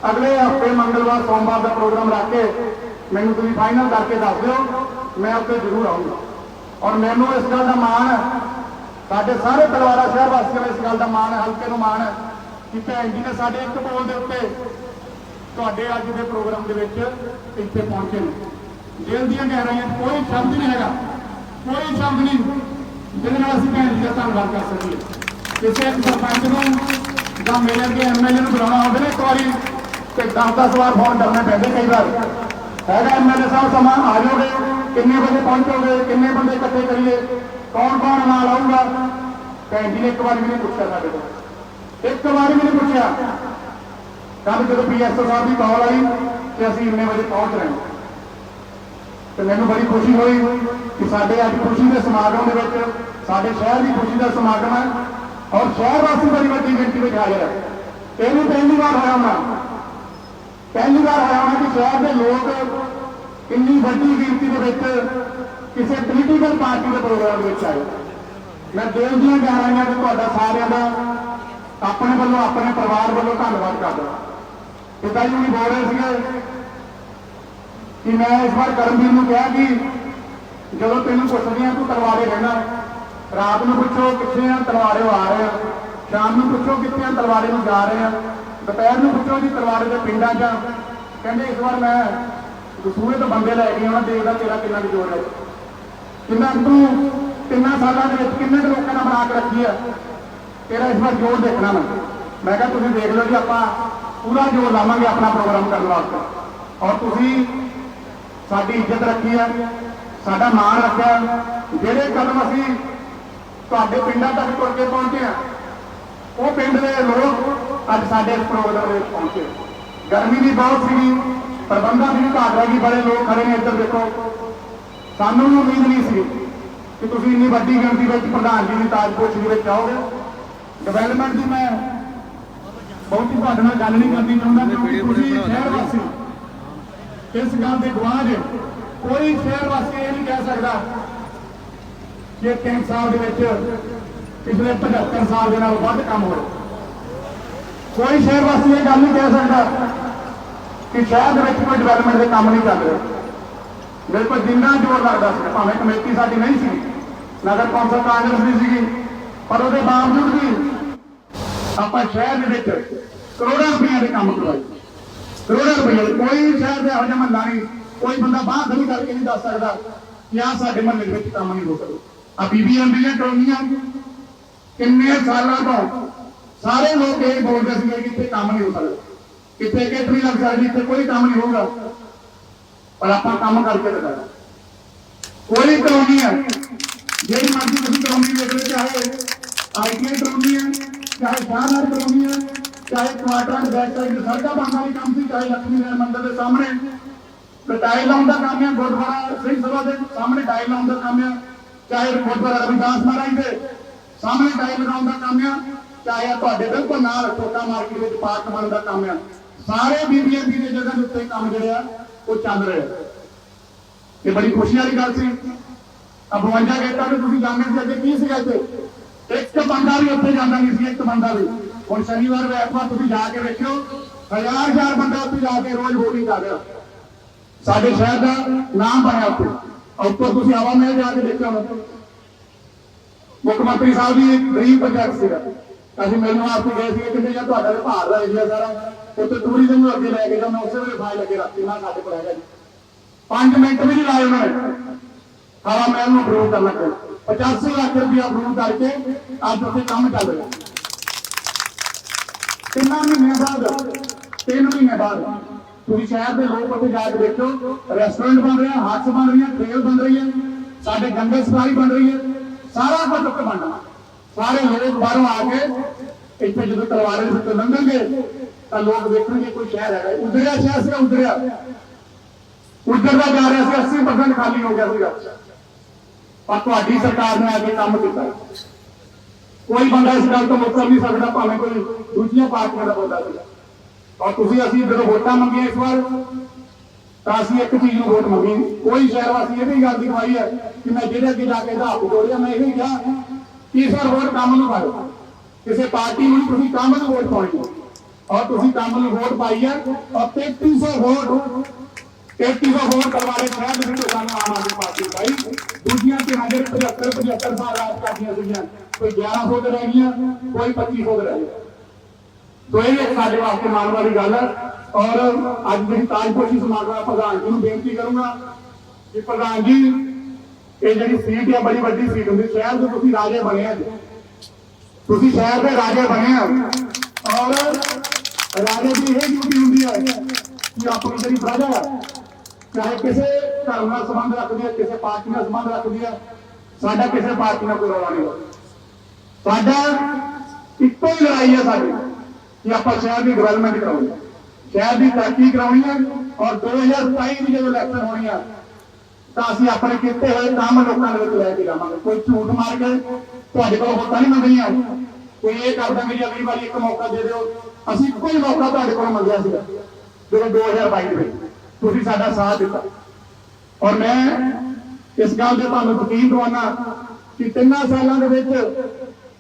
ਅਗਲੇ ਹਫ਼ਤੇ ਮੰਗਲਵਾਰ, ਸੋਮਵਾਰ ਦਾ ਪ੍ਰੋਗਰਾਮ ਰੱਖ ਕੇ ਮੈਨੂੰ ਤੁਸੀਂ ਫਾਈਨਲ ਕਰਕੇ ਦੱਸ ਦਿਓ, ਮੈਂ ਉੱਥੇ ਜ਼ਰੂਰ ਆਉਂਗਾ ਔਰ ਮੈਨੂੰ ਇਸ ਗੱਲ ਦਾ ਮਾਣ ਹੈ ਸਾਡੇ ਸਾਰੇ ਤਲਵਾੜਾ ਸ਼ਹਿਰ ਵਾਸੀਆਂ ਨੂੰ ਇਸ ਗੱਲ ਦਾ ਮਾਣ ਹੈ ਹਲਕੇ ਨੂੰ ਮਾਣ ਹੈ ਕਿ ਭੈਣ ਜੀ ਨੇ ਸਾਡੇ ਇੱਕ ਬੋਲ ਦੇ ਉੱਤੇ ਤੁਹਾਡੇ ਅੱਜ ਦੇ ਪ੍ਰੋਗਰਾਮ ਦੇ ਵਿੱਚ ਇੱਥੇ ਪਹੁੰਚੇ ਨੇ। ਦਿਲ ਦੀਆਂ ਗਹਿਰਾਈਆਂ 'ਚ ਕੋਈ ਸ਼ਬਦ ਨਹੀਂ ਹੈਗਾ, ਕੋਈ ਸ਼ਬਦ ਨਹੀਂ ਜਿਹਦੇ ਨਾਲ ਅਸੀਂ ਭੈਣ ਜੀ ਦਾ ਧੰਨਵਾਦ ਕਰ ਸਕੀਏ। ਕਿਸੇ ਸਰਪੰਚ ਨੂੰ ਜਾਂ ਮੇਰੇ ਅੱਗੇ ਐਮਐਲਏ ਨੂੰ ਬੁਲਾਉਣਾ ਹੋਵੇ ਨਾ ਇੱਕ ਵਾਰੀ ਤੇ 10-10 ਵਾਰ ਫੋਨ ਕਰਨੇ ਪੈਂਦੇ ਕਈ ਵਾਰ। ਹੈਗਾ ਐਮਐਲਏ ਸਾਹਿਬ ਸਮਾਂ ਆ ਜਾਓਗੇ, ਕਿੰਨੇ ਵਜੇ ਪਹੁੰਚੋਗੇ, ਕਿੰਨੇ ਬੰਦੇ ਇਕੱਠੇ ਕਰੀਏ, ਕੌਣ ਕੌਣ ਨਾਲ ਆਊਗਾ? ਭੈਣ ਜੀ ਨੇ ਇੱਕ ਵਾਰ ਵੀ ਨਹੀਂ ਪੁੱਛਿਆ ਸਾਡੇ ਕੋਲ ਇੱਕ ਵਾਰ ਵੀ ਨਹੀਂ ਪੁੱਛਿਆ। ਕੱਲ ਜਦੋਂ ਪੀਐਸਓ ਸਾਹਿਬ ਦੀ ਕਾਲ ਆਈ ਤੇ ਅਸੀਂ ਇੰਨੇ ਵਜੇ ਪਹੁੰਚ ਰਹੇ ਹਾਂ। ਤੇ ਮੈਨੂੰ ਬੜੀ ਖੁਸ਼ੀ ਹੋਈ ਕਿ ਸਾਡੇ ਅੱਜ ਖੁਸ਼ੀ ਦੇ ਸਮਾਗਮ ਦੇ ਵਿੱਚ ਸਾਡੇ ਸ਼ਹਿਰ ਦੀ ਖੁਸ਼ੀ ਦਾ ਸਮਾਗਮ ਹੈ ਔਰ ਸ਼ਹਿਰ ਵਾਸੀ ਬੜੀ ਵੱਡੀ ਗਿਣਤੀ ਵਿੱਚ ਹਾਜ਼ਰ ਹੈ। ਇਹ ਵੀ ਪਹਿਲੀ ਵਾਰ ਹੋਇਆ ਹੋਣਾ ਪਹਿਲੀ ਵਾਰ ਹੋਇਆ ਹੋਣਾ ਕਿ ਸ਼ਹਿਰ ਦੇ ਲੋਕ ਇੰਨੀ ਵੱਡੀ ਗਿਣਤੀ ਦੇ ਵਿੱਚ ਕਿਸੇ ਪੋਲੀਟੀਕਲ ਪਾਰਟੀ ਦੇ ਪ੍ਰੋਗਰਾਮ ਵਿੱਚ ਆਏ। ਮੈਂ ਦਿਲ ਦੀਆਂ ਗਹਿਰਾਈਆਂ ਤੋਂ ਤੁਹਾਡਾ ਸਾਰਿਆਂ ਦਾ ਆਪਣੇ ਵੱਲੋਂ, ਆਪਣੇ ਪਰਿਵਾਰ ਵੱਲੋਂ ਧੰਨਵਾਦ ਕਰਦਾ ਪਿਤਾ ਜੀ ਬੋਲ ਰਹੇ ਸੀਗੇ ਕਿ ਮੈਂ ਇਸ ਵਾਰ ਕਰਮਵੀਰ ਨੂੰ ਕਿਹਾ ਕਿ ਜਦੋਂ ਤੈਨੂੰ ਪੁੱਛਦੀ ਆ ਤੂੰ ਤਲਵਾਰੇ ਰਹਿਣਾ, ਰਾਤ ਨੂੰ ਪੁੱਛੋ ਕਿੱਥੇ ਆ, ਤਲਵਾਰੇ ਆ ਰਹੇ ਆ। ਸ਼ਾਮ ਨੂੰ ਪੁੱਛੋ ਕਿੱਥੇ ਆ, ਤਲਵਾਰੇ ਨੂੰ ਜਾ ਰਹੇ ਆ। ਦੁਪਹਿਰ ਨੂੰ ਪੁੱਛੋ ਜੀ ਤਲਵਾਰੇ ਦੇ ਪਿੰਡਾਂ 'ਚ। ਕਹਿੰਦੇ ਇੱਕ ਵਾਰ ਮੈਂ ਦਸੂਰੇ ਤੋਂ ਬੰਦੇ ਲੈ ਕੇ ਆਉਣਾ ਦੇਖਦਾ ਤੇਰਾ ਕਿੰਨਾ ਜੋਰ ਹੈ। ਕਿੰਨਾ ਕੁ ਤੂੰ ਤਿੰਨਾਂ ਸਾਲਾਂ ਦੇ ਵਿੱਚ ਕਿੰਨੇ ਕੁ ਲੋਕਾਂ ਨਾਲ ਬਣਾ ਕੇ ਰੱਖੀ ਆ? ਤੇਰਾ ਇਸ ਵਾਰ ਜੋਰ ਦੇਖਣਾ ਮੈਂ। ਮੈਂ ਕਿਹਾ ਤੁਸੀਂ ਦੇਖ ਲਓ ਜੀ, ਆਪਾਂ ਪੂਰਾ ਜੋਰ ਲਾਵਾਂਗੇ ਆਪਣਾ ਪ੍ਰੋਗਰਾਮ ਕਰਨ ਵਾਸਤੇ। ਔਰ ਤੁਸੀਂ ਸਾਡੀ ਇੱਜ਼ਤ ਰੱਖੀ ਆ, ਸਾਡਾ ਮਾਣ ਰੱਖਿਆ। ਜਿਹੜੇ ਕਦਮ ਅਸੀਂ ਤੁਹਾਡੇ ਪਿੰਡਾਂ ਤੱਕ ਤੁਰ ਕੇ ਪਹੁੰਚੇ ਆ, ਉਹ ਪਿੰਡ ਦੇ ਲੋਕ ਅੱਜ ਸਾਡੇ ਇਸ ਪ੍ਰੋਗਰਾਮ ਦੇ ਵਿੱਚ ਪਹੁੰਚੇ। ਗਰਮੀ ਵੀ ਬਹੁਤ ਸੀਗੀ ਪ੍ਰਬੰਧਾਂ ਦੀ ਵੀ ਘਾਟ ਰਹੀ ਬੜੇ ਲੋਕ ਖੜੇ ਨੇ ਇੱਧਰ ਦੇਖੋ। ਸਾਨੂੰ ਵੀ ਉਮੀਦ ਨਹੀਂ ਸੀ ਕਿ ਤੁਸੀਂ ਇੰਨੀ ਵੱਡੀ ਗਿਣਤੀ ਵਿੱਚ ਪ੍ਰਧਾਨ ਜੀ ਦੀ ਤਾਜਪੋਸ਼ ਦੇ ਵਿੱਚ ਆਓਗੇ। ਡਿਵੈਲਪਮੈਂਟ ਦੀ ਮੈਂ ਬਹੁਤੀ ਤੁਹਾਡੇ ਨਾਲ ਗੱਲ ਨਹੀਂ ਕਰਨੀ ਚਾਹੁੰਦਾ ਕਿਉਂਕਿ ਤੁਸੀਂ ਸ਼ਹਿਰ ਵਾਸੀ ਇਸ ਗੱਲ ਦੇ ਗਵਾਹ ਜੇ ਕੋਈ ਸ਼ਹਿਰ ਵਾਸੀ ਇਹ ਨਹੀਂ ਕਹਿ ਸਕਦਾ ਕਿ ਤਿੰਨ ਸਾਲ ਦੇ ਵਿੱਚ ਪਿਛਲੇ 75 ਸਾਲ ਦੇ ਨਾਲ ਵੱਧ ਕੰਮ ਹੋਇਆ। ਕੋਈ ਸ਼ਹਿਰ ਵਾਸੀ ਇਹ ਗੱਲ ਨਹੀਂ ਕਹਿ ਸਕਦਾ ਕਿ ਸ਼ਹਿਰ ਦੇ ਵਿੱਚ ਕੋਈ ਡਿਵੈਲਪਮੈਂਟ ਦੇ ਕੰਮ ਨਹੀਂ ਚੱਲ ਰਹੇ। ਬਿਲਕੁਲ ਜਿੰਨਾ ਜ਼ੋਰ ਲੱਗਦਾ ਸੀ, ਭਾਵੇਂ ਕਮੇਟੀ ਸਾਡੀ ਨਹੀਂ ਸੀ ਨਗਰ ਕੌਂਸਲ ਕਾਂਗਰਸ ਦੀ ਸੀਗੀ, ਪਰ ਉਹਦੇ ਬਾਵਜੂਦ ਵੀ ਆਪਾਂ ਸ਼ਹਿਰ ਦੇ ਵਿੱਚ ਕਰੋੜਾਂ ਰੁਪਏ ਦੇ ਕੰਮ ਕਰਵਾਏ। ਕਰੋੜਾਂ ਰੁਪਏ ਕੋਈ ਸ਼ਹਿਰ ਦੇ ਇਹੋ ਜਿਹਾ ਮਹੱਲਾ ਨਹੀਂ, ਕੋਈ ਬੰਦਾ ਬਾਹਰ ਖੜੀ ਕਰਕੇ ਨਹੀਂ ਦੱਸ ਸਕਦਾ ਕਿ ਆਹ ਸਾਡੇ ਮਹੱਲੇ ਦੇ ਵਿੱਚ ਕੰਮ ਨਹੀਂ ਹੋ ਸਕਦਾ। ਆ ਬੀਬੀਐਮ ਦੀਆਂ ਕਲੋਨੀਆਂ ਕਿੰਨੇ ਸਾਲਾਂ ਤੋਂ ਸਾਰੇ ਲੋਕ ਇਹ ਬੋਲਦੇ ਸੀ ਕਿ ਇੱਥੇ ਕੰਮ ਨਹੀਂ ਹੋ ਸਕਦਾ। ਕਿਤੇ ਨਹੀਂ ਲੱਗ ਸਕਦੀ ਇੱਥੇ ਕੋਈ ਕੰਮ ਨਹੀਂ ਹੋਊਗਾ। ਪਰ ਆਪਾਂ ਕੰਮ ਕਰਕੇ ਦਿਖਾਇਆ। ਕੋਈ ਕਲੋਨੀ ਹੈ ਜਿਹੜੀ ਮਰਜ਼ੀ ਤੁਸੀਂ ਕਲੋਨੀ ਦੇਖ ਲਓ, ਚਾਹੇ ਆਈਟੀਆਈ ਕਲੋਨੀ ਹੈ ਚਾਹੇ ਸ਼ਾਹਨਾਰ ਕਲੋਨੀ ਹੈ ਚਾਹੇ ਕੁਆਟਰਾਂ ਦੇ ਬੈਕ ਸਾਈਡ ਤੇ ਸੜਕਾਂ ਬਣਨ ਵਾਲੀ ਕੰਮ ਸੀ, ਚਾਹੇ ਲక్ష్ਮੀ ਨਾਰਾਇਣ ਮੰਦਿਰ ਦੇ ਸਾਹਮਣੇ। ਤੇ ਟਾਇਲ ਲਾਉਣ ਦਾ ਕੰਮ ਹੈ ਗੁਰਦੁਆਰਾ ਸਿੰਘ ਸਭਾ ਦੇ ਸਾਹਮਣੇ ਟਾਇਲ ਲਾਉਣ ਦਾ ਕੰਮ ਹੈ ਚਾਹੇ ਗੁਰਦੁਆਰਾ ਰਵਿਦਾਸ ਮਹਾਰਾਜ ਦੇ ਸਾਹਮਣੇ ਟਾਇਲ ਲਗਾਉਣ ਦਾ ਕੰਮ ਹੈ ਚਾਹੇ ਤੁਹਾਡੇ ਬਿਲਕੁਲ ਨਾਲ ਟੋਕਾ ਮਾਰਕੀਟ ਵਿੱਚ ਪਾਰਕ ਬਣਨ ਦਾ ਕੰਮ ਆ। ਸਾਰੇ ਬੀਬੀਐਮਪੀ ਦੀ ਜਗ੍ਹਾ ਦੇ ਉੱਤੇ ਕੰਮ ਜਿਹੜੇ ਆ, ਉਹ ਚੱਲ ਰਿਹਾ ਆ। ਇਹ ਬੜੀ ਖੁਸ਼ੀ ਵਾਲੀ ਗੱਲ ਸੀ। ਆ 52 ਗੇਟਾਂ ਨੂੰ ਤੁਸੀਂ ਜਾਣਦੇ ਸੀ ਅੱਗੇ ਕੀ ਸੀਗਾ ਇੱਥੇ? ਇੱਕ ਬੰਦਾ ਵੀ ਉੱਥੇ ਜਾਂਦਾ ਨਹੀਂ ਸੀ, ਇੱਕ ਬੰਦਾ ਵੀ। ਹੁਣ ਸ਼ਨੀਵਾਰ ਵੀ ਤੁਸੀਂ ਜਾ ਕੇ ਵੇਖਿਓ, ਹਜ਼ਾਰ ਹਜ਼ਾਰ ਬੰਦਾ ਉੱਥੇ ਜਾ ਕੇ ਰੋਜ਼ ਵੋਟਿੰਗ ਕਰ ਰਿਹਾ। ਸਾਡੇ ਸ਼ਹਿਰ ਦਾ ਨਾਮ ਬਣਿਆ ਉੱਥੇ। ਔਰ ਉੱਪਰ ਤੁਸੀਂ ਆਵਾ ਮਹਿਲ ਜਾ ਕੇ ਦੇਖਿਆ। ਮੁੱਖ ਮੰਤਰੀ ਸਾਹਿਬ ਦੀ ਗਰੀਬ ਡ੍ਰੀਮ ਸੀਗਾ। ਅਸੀਂ ਮਿਲਣ ਵਾਸਤੇ ਗਏ ਸੀ ਕਿਤੇ ਜਾਂ ਤੁਹਾਡਾ ਵਿਭਾਗ ਦਾ ਏਰੀਆ ਸਾਰਾ। ਉੱਥੇ ਟੂਰਿਜ਼ਮ ਨੂੰ ਅੱਗੇ ਲੈ ਕੇ ਜਾਣਾ, ਉਸੇ ਵੇਲੇ ਫਾਈਲ ਲੱਗੇ ਰੱਖੀ ਨਾ ਸਾਡੇ ਕੋਲ ਹੈਗਾ ਜੀ। 5 ਮਿੰਟ ਵੀ ਨਹੀਂ ਲਾਏ ਉਹਨਾਂ ਨੇ। ਹਵਾ ਮਹਿਲ ਨੂੰ ਅਪਰੂਵ ਕਰਨ ਲੱਗੇ। 85 ਲੱਖ ਰੁਪਇਆ ਅਪਰੂਵ ਕਰਕੇ ਅੱਜ ਉੱਥੇ ਕੰਮ ਚੱਲ ਰਿਹਾ। ਤਿੰਨਾਂ ਮਹੀਨਿਆਂ ਬਾਅਦ, ਤਿੰਨ ਮਹੀਨੇ ਬਾਅਦ, ਤੁਸੀਂ ਸ਼ਹਿਰ ਦੇ ਲੋਕ ਉੱਥੇ ਜਾ ਕੇ ਦੇਖੋ ਰੈਸਟੋਰੈਂਟ ਬਣ ਰਿਹਾ ਹੱਥ ਬਣ ਰਹੀਆਂ ਟ੍ਰੇਲ ਬਣ ਰਹੀ ਹੈ ਸਾਡੇ ਗੰਗੇ ਸਫਾਰੀ ਬਣ ਰਹੀ ਹੈ, ਸਾਰਾ ਕੁਝ ਉੱਥੇ ਬਣਨਾ ਸਾਰੇ ਲੋਕ ਬਾਹਰੋਂ ਆ ਕੇ ਇੱਥੇ ਜਦੋਂ ਤਲਵਾਰੇ ਦੇ ਉੱਤੇ ਲੰਘਣਗੇ ਤਾਂ ਲੋਕ ਦੇਖਣਗੇ ਕੋਈ ਸ਼ਹਿਰ ਹੈਗਾ। ਉਧਰਿਆ ਸ਼ਹਿਰ ਸੀ ਉਧਰਿਆ ਉਧਰਦਾ ਜਾ ਰਿਹਾ ਸੀ 80% ਖਾਲੀ ਹੋ ਗਿਆ ਸੀਗਾ। ਪਰ ਤੁਹਾਡੀ ਸਰਕਾਰ ਨੇ ਆ ਕੇ ਕੰਮ ਕੀਤਾ। ਕੋਈ ਬੰਦਾ ਇਸ ਗੱਲ ਤੋਂ ਮੁਕਰ ਨਹੀਂ ਸਕਦਾ, ਭਾਵੇਂ ਕੋਈ ਦੂਜੀਆਂ ਪਾਰਟੀਆਂ ਦਾ ਬੰਦਾ ਸੀ ਔਰ ਤੁਸੀਂ ਅਸੀਂ ਜਦੋਂ ਵੋਟਾਂ ਮੰਗੀਆਂ ਇਸ ਵਾਰ, ਤਾਂ ਅਸੀਂ ਇੱਕ ਚੀਜ਼ ਨੂੰ ਵੋਟ ਮੰਗੀ। ਕੋਈ ਸ਼ਹਿਰ ਵਾਸੀ ਇਹ ਵੀ ਗੱਲ ਦੀ ਗਵਾਹੀ ਹੈ ਕਿ ਮੈਂ ਜਿਹੜੇ ਅੱਗੇ ਜਾ ਕੇ ਹੱਥ ਜੋੜਿਆ, ਮੈਂ ਇਹ ਵੀ ਕਿਹਾ ਕਿ ਵੋਟ ਕੰਮ ਨੂੰ ਪਾਓ ਕਿਸੇ ਪਾਰਟੀ ਨੂੰ ਤੁਸੀਂ ਕੰਮ ਨੂੰ ਵੋਟ ਪਾਉਣੀ ਔਰ ਤੁਸੀਂ ਕੰਮ ਨੂੰ ਵੋਟ ਪਾਈ ਹੈ ਔਰ 3300 ਵੋਟ ਇੱਕ ਵਾਰ ਹੋਰ ਤਲਵਾਰੇ ਸ਼ਹਿਰ ਦੇ ਵਿੱਚ ਸਾਨੂੰ ਆਮ ਆਦਮੀ ਪਾਰਟੀ ਪਾਈ। ਦੂਜੀਆਂ ਤੇ ਸਾਡੇ 75 75 ਸਾਲ ਰਾਜ ਕਰਦੀਆਂ ਸੀਗੀਆਂ। ਕੋਈ 1100 ਦੇ ਰਹਿ ਗਈਆਂ, ਕੋਈ 2500 ਤੇ ਰਹਿ ਗਈਆਂ। ਸੋ ਇਹ ਇੱਕ ਸਾਡੇ ਵਾਸਤੇ ਮਾਣ ਵਾਲੀ ਗੱਲ ਹੈ। ਔਰ ਅੱਜ ਜਿਹੜੀ ਤਾਜਪੋਸ਼ੀ ਸਮਾਗਮ ਦਾ ਪ੍ਰਧਾਨ ਜੀ ਨੂੰ ਬੇਨਤੀ ਕਰੂੰਗਾ ਕਿ ਪ੍ਰਧਾਨ ਜੀ ਇਹ ਜਿਹੜੀ ਸੀਟ ਹੈ, ਬੜੀ ਵੱਡੀ ਸੀਟ ਹੁੰਦੀ ਸ਼ਹਿਰ ਦੇ ਤੁਸੀਂ ਰਾਜੇ ਬਣੇ ਆ ਤੁਸੀਂ ਸ਼ਹਿਰ ਦੇ ਰਾਜੇ ਬਣੇ ਆ। ਔਰ ਰਾਜੇ ਦੀ ਇਹ ਡਿਊਟੀ ਹੁੰਦੀ ਹੈ ਕਿ ਆਪਣੀ ਜਿਹੜੀ ਪ੍ਰਜਾ ਚਾਹੇ ਕਿਸੇ ਧਰਮ ਨਾਲ ਸੰਬੰਧ ਰੱਖਦੀ ਹੈ, ਕਿਸੇ ਪਾਰਟੀ ਨਾਲ ਸੰਬੰਧ ਰੱਖਦੀ ਹੈ, ਸਾਡਾ ਕਿਸੇ ਪਾਰਟੀ ਨਾਲ ਕੋਈ ਰੌਲਾ ਨਹੀਂ ਸਾਡਾ ਇੱਕੋ ਹੀ ਲੜਾਈ ਹੈ ਸਾਡੀ ਕਿ ਆਪਾਂ ਸ਼ਹਿਰ ਦੀ ਡਿਵੈਲਪਮੈਂਟ ਕਰਾਉਣੀ ਹੈ। ਸ਼ਹਿਰ ਦੀ ਤਰੱਕੀ ਕਰਾਉਣੀ ਹੈ ਔਰ 2027 ਦੀ ਜਦੋਂ ਇਲੈਕਸ਼ਨ ਹੋਣੀ ਆ ਤਾਂ ਅਸੀਂ ਆਪਣੇ ਕੀਤੇ ਹੋਏ ਕੰਮ ਲੋਕਾਂ ਦੇ ਵਿੱਚ ਲੈ ਕੇ ਜਾਵਾਂਗੇ। ਕੋਈ ਝੂਠ ਮਾਰ ਕੇ ਤੁਹਾਡੇ ਕੋਲ ਵੋਟਾਂ ਨਹੀਂ ਮੰਗਣੀਆਂ। ਕੋਈ ਇਹ ਕਰਦਾ ਦਾਂਗੇ ਅਗਲੀ ਵਾਰੀ ਇੱਕ ਮੌਕਾ ਦੇ ਦਿਓ। ਅਸੀਂ ਕੋਈ ਮੌਕਾ ਤੁਹਾਡੇ ਕੋਲ ਮੰਗਿਆ ਸੀਗਾ, ਜਦੋਂ 2022 ਦੇ ਵਿੱਚ। ਤੁਸੀਂ ਸਾਡਾ ਸਾਥ ਦਿੱਤਾ। ਔਰ ਮੈਂ ਇਸ ਗੱਲ ਦੇ ਤੁਹਾਨੂੰ ਯਕੀਨ ਦਿਵਾਉਣਾ ਕਿ ਤਿੰਨਾਂ ਸਾਲਾਂ ਦੇ ਵਿੱਚ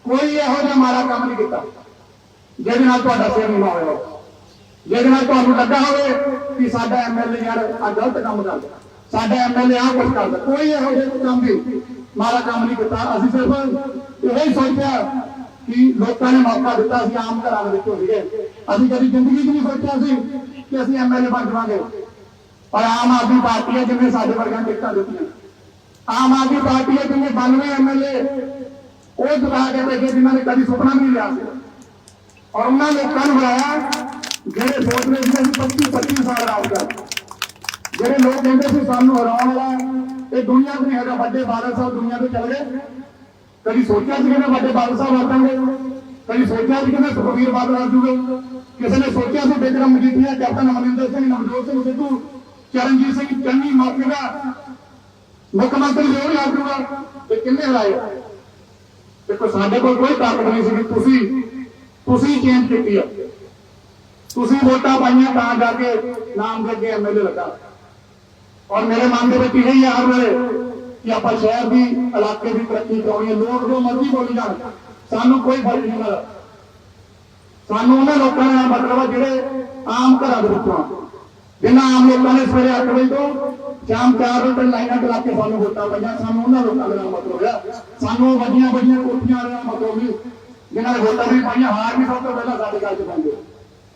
ਕੋਈ ਇਹੋ ਜਿਹਾ ਮਾੜਾ ਕੰਮ ਨਹੀਂ ਕੀਤਾ, ਜਿਹਦੇ ਨਾਲ ਤੁਹਾਡਾ ਸਿਰ ਨਹੀਂ ਹੋਇਆ ਜਿਹਦੇ ਨਾਲ ਤੁਹਾਨੂੰ ਲੱਗਾ ਹੋਵੇ ਕਿ ਸਾਡਾ ਐਮਐਲਏ ਯਾਰ ਆ ਗਲਤ ਕੰਮ ਕਰਦਾ ਸਾਡਾ ਐਮਐਲਏ ਆ ਕੁਝ ਕਰਦਾ ਕੋਈ ਇਹੋ ਜਿਹਾ ਕੰਮ ਨਹੀਂ। ਮਾੜਾ ਕੰਮ ਨਹੀਂ ਕੀਤਾ। ਅਸੀਂ ਸਿਰਫ ਇਹੋ ਹੀ ਸੋਚਿਆ ਕਿ ਲੋਕਾਂ ਨੇ ਮੌਕਾ ਦਿੱਤਾ ਅਸੀਂ ਆਮ ਘਰਾਂ ਦੇ ਵਿੱਚ ਹੋ ਗਏ ਅਸੀਂ ਕਦੀ ਜ਼ਿੰਦਗੀ 'ਚ ਨਹੀਂ ਸੋਚਿਆ ਸੀ ਕਿ ਅਸੀਂ ਐਮਐਲਏ ਬਣ ਜਾਵਾਂਗੇ। ਪਰ ਆਮ ਆਦਮੀ ਪਾਰਟੀ ਹੈ ਜਿਵੇਂ ਸਾਡੇ ਵਰਗਾਂ ਟਿਕਟਾਂ ਦਿੱਤੀਆਂ। ਆਮ ਆਦਮੀ ਪਾਰਟੀ ਹੈ ਜਿਹਨੇ 92 ਐਮਐਲਏ ਉਹ ਜਿਤਾ ਕੇ ਬੈਠੇ ਜਿਨ੍ਹਾਂ ਨੇ ਕਦੀ ਸੁਪਨਾ ਵੀ ਨਹੀਂ ਲਿਆ ਸੀ। ਔਰ ਉਹਨਾਂ ਲੋਕਾਂ ਨੂੰ ਬੁਲਾਇਆ, ਜਿਹੜੇ ਸੋਚ ਰਹੇ ਸੀ ਅਸੀਂ 25 25 ਸਾਲ ਰਾਜ ਕਰ। ਜਿਹੜੇ ਲੋਕ ਕਹਿੰਦੇ ਸੀ ਸਾਨੂੰ ਹਰਾਉਣ ਵਾਲਾ ਇਹ ਦੁਨੀਆ 'ਚ ਨਹੀਂ ਹੈਗਾ। ਵੱਡੇ ਬਾਦਲ ਸਾਹਿਬ ਦੁਨੀਆ ਤੋਂ ਚਲੇ ਗਏ। ਕਦੀ ਸੋਚਿਆ ਸੀ ਕਿ ਮੈਂ ਵੱਡੇ ਬਾਦਲ ਸਾਹਿਬ ਆਵਾਂਗੇ ਕਦੀ ਸੋਚਿਆ ਸੀ ਕਿ ਮੈਂ ਸੁਖਬੀਰ ਬਾਦਲ ਆ ਜੂਗਾ ਕਿਸੇ ਨੇ ਸੋਚਿਆ ਸੀ ਬਿਕਰਮ ਮਜੀਠੀਆ, ਕੈਪਟਨ ਅਮਰਿੰਦਰ ਸਿੰਘ, ਨਵਜੋਤ ਸਿੰਘ ਸਿੱਧੂ, ਚਰਨਜੀਤ ਸਿੰਘ, ਚੰਨੀ ਮਾਫੀਗਾ ਮੁੱਖ ਮੰਤਰੀ ਜੋ ਵੀ ਆ ਜੂਗਾ ਤੇ ਕਿੰਨੇ ਹਰਾਏ ਦੇਖੋ, ਸਾਡੇ ਕੋਲ ਕੋਈ ਤਾਕਤ ਨਹੀਂ ਸੀ ਤੁਸੀਂ ਤੁਸੀਂ ਚੇਂਜ ਕੀਤੀ ਆ। ਤੁਸੀਂ ਵੋਟਾਂ ਪਾਈਆਂ ਤਾਂ ਜਾ ਕੇ ਨਾਮ ਦੇ ਅੱਗੇ ਐਮਐਲਏ ਲੱਗਾ। ਔਰ ਮੇਰੇ ਮਨ ਦੇ ਵਿੱਚ ਇਹੀ ਯਾਦ ਰਹੇ ਕਿ ਆਪਾਂ ਸ਼ਹਿਰ ਦੀ, ਇਲਾਕੇ ਦੀ ਤਰੱਕੀ ਕਰਾਉਣੀ ਹੈ। ਲੋਕ ਜੋ ਮਰਜ਼ੀ ਬੋਲੀ ਜਾਣ, ਸਾਨੂੰ ਕੋਈ ਫ਼ਰਕ ਨਹੀਂ ਪੈਂਦਾ। ਸਾਨੂੰ ਉਹਨਾਂ ਲੋਕਾਂ ਨਾਲ ਮਤਲਬ ਆ ਜਿਹੜੇ ਆਮ ਘਰਾਂ ਦੇ ਵਿੱਚੋਂ ਆ। ਜਿਨ੍ਹਾਂ ਆਮ ਲੋਕਾਂ ਨੇ ਸਵੇਰੇ 8 ਵਜੇ ਤੋਂ ਸ਼ਾਮ 4 ਵਜੇ ਤੱਕ ਲਾਈਨਾਂ ਤੇ ਲਾ ਕੇ ਸਾਨੂੰ ਵੋਟਾਂ ਪਾਈਆਂ। ਸਾਨੂੰ ਉਹਨਾਂ ਲੋਕਾਂ ਦੇ ਨਾਲ ਮਤਲਬ ਆ ਸਾਨੂੰ ਵੱਡੀਆਂ ਵੱਡੀਆਂ ਕੋਠੀਆਂ ਨਾਲ ਮਤਲਬ ਨਹੀਂ। ਜਿਨ੍ਹਾਂ ਨੇ ਵੋਟਾਂ ਵੀ ਪਾਈਆਂ, ਹਾਰ ਵੀ ਸਭ ਤੋਂ ਪਹਿਲਾਂ ਸਾਡੇ ਘਰ ਚ ਪੈਂਦੇ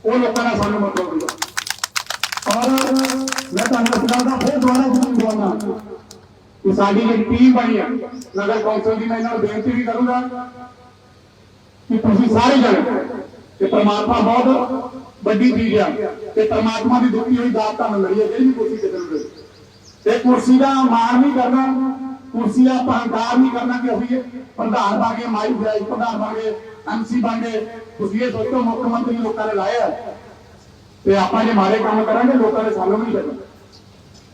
ਉਹ ਲੋਕਾਂ ਨਾਲ ਸਾਨੂੰ ਮਤਲਬ ਨਹੀਂ ਔਰ ਮੈਂ ਤੁਹਾਨੂੰ ਇਸ ਗੱਲ ਦਾ ਫਿਰ ਦੁਬਾਰਾ ਜ਼ਰੂਰ ਬੋਲਣਾ ਕਿ ਸਾਡੀ ਜਿਹੜੀ ਟੀਮ ਬਣੀ ਹੈ ਨਗਰ ਕੌਂਸਲ ਦੀ, ਮੈਂ ਇਹਨਾਂ ਨੂੰ ਬੇਨਤੀ ਵੀ ਕਰੂੰਗਾ ਕਿ ਤੁਸੀਂ ਸਾਰੇ ਜਣੇ, ਕਿ ਪਰਮਾਤਮਾ ਬਹੁਤ ਵੱਡੀ ਚੀਜ਼ ਆ ਤੇ ਪਰਮਾਤਮਾ ਦੀ ਦਿੱਤੀ ਹੋਈ ਦਾਤ ਤੁਹਾਨੂੰ ਮਿਲੀ ਹੈ, ਜਿਹੜੀ ਵੀ ਕੁਰਸੀ ਤੇ ਮਿਲਦੇ ਤੇ ਕੁਰਸੀ ਦਾ ਮਾਣ ਨਹੀਂ ਕਰਨਾ, ਕੁਰਸੀ ਦਾ ਅਹੰਕਾਰ ਨਹੀਂ ਕਰਨਾ ਕਿ ਅਸੀਂ ਪ੍ਰਧਾਨ ਬਣ ਗਏ, ਮਾਈ ਵਿਆਜ ਪ੍ਰਧਾਨ ਬਣ ਗਏ ਐਮਸੀ ਬਣ ਗਏ। ਤੁਸੀਂ ਇਹ ਸੋਚੋ, ਮੁੱਖ ਮੰਤਰੀ ਲੋਕਾਂ ਨੇ ਲਾਇਆ। ਤੇ ਆਪਾਂ ਜੇ ਮਾਰੇ ਕੰਮ ਕਰਾਂਗੇ, ਲੋਕਾਂ ਨੇ ਸਾਨੂੰ ਨਹੀਂ ਕਰਨਾ